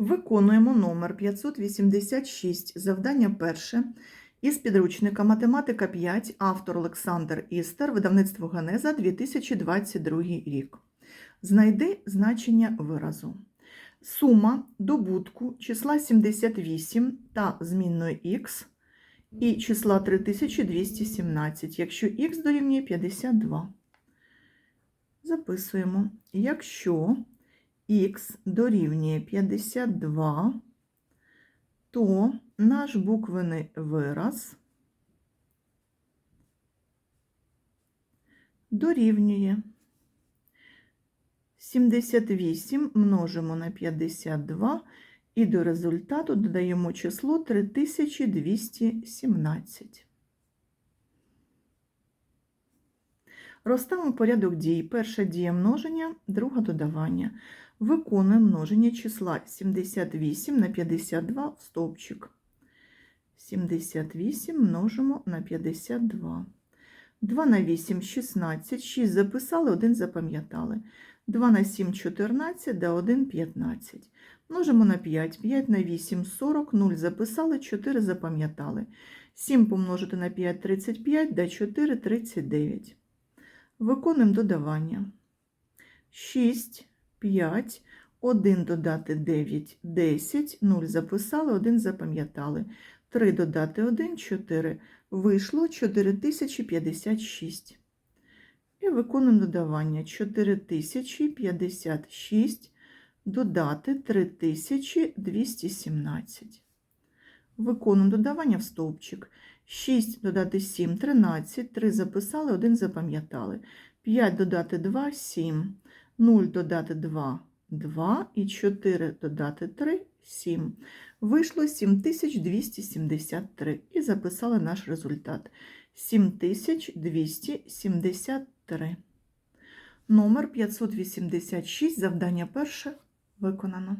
Виконуємо номер 586, завдання перше, із підручника Математика 5, автор Олександр Істер, видавництво Генеза, 2022 рік. Знайди значення виразу. Сума добутку числа 78 та змінної х і числа 3217, якщо х дорівнює 52. Записуємо. Якщо х дорівнює 52, то наш буквений вираз дорівнює 78 множимо на 52 і до результату додаємо число 3217. Розставимо порядок дій. Перша дія множення, друга додавання. Виконуємо множення числа 78 на 52 в стовпчик. 78 множимо на 52. 2 на 8 – 16, 6 записали, 1 запам'ятали. 2 на 7 – 14, да 1 – 15. Множимо на 5. 5 на 8 – 40, 0 записали, 4 запам'ятали. 7 помножити на 5 – 35, да 4 – 39. Виконуємо додавання. 6, 5, 1 додати 9, 10, 0 записали, 1 запам'ятали. 3 додати 1, 4. Вийшло 4056. І виконуємо додавання. 4056 додати 3217. Виконуємо додавання в стовпчик. 6 додати 7 – 13, 3 записали, 1 запам'ятали. 5 додати 2 – 7, 0 додати 2 – 2 і 4 додати 3 – 7. Вийшло 7273 і записали наш результат. 7273. Номер 586, завдання перше виконано.